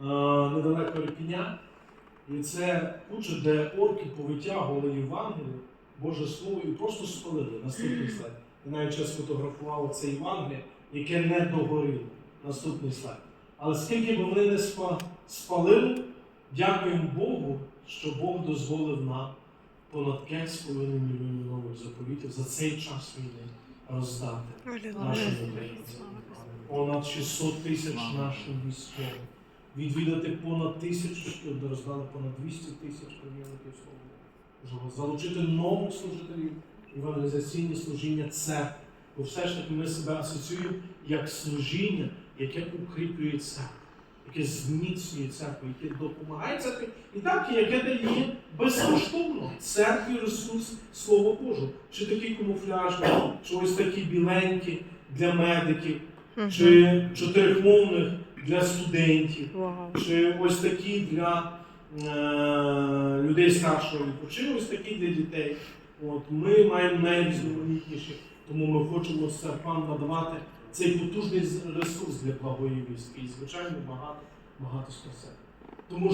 недалеко Ірпіня. І це куча, де орки повитягували Євангелію, Боже Слово, і просто спалили наступний слайд. Я навіть час фотографував це Євангеліє, яке не догоріло. Наступний слайд. Але скільки б вони не спалили, дякуємо Богу, що Бог дозволив нам понад 5,5 мільйонів нових заповітів за цей час війни роздати нашим українцям. Понад 600 тисяч нашим військовим. Відвідати понад тисячу роздали понад 200 тисяч примірників Слова Залучити нових служителів евангелізаційне служіння церкви. Бо все ж таки ми себе асоціюємо як служіння, яке укріплює церкву, яке зміцнює церкву, яке допомагає церкві, і так, і яке дає безкоштовно церкві ресурс Слова Божого. Чи такий камуфляжний, чи ось такі біленькі для медиків, чи чотирихмовних для студентів, wow. чи ось такі для е, людей старшого віку, чи ось такі для дітей. От, ми маємо найрізноманітніші, тому ми хочемо церквам надавати цей потужний ресурс для благої військи. І, звичайно, багато, багато спасень. Тому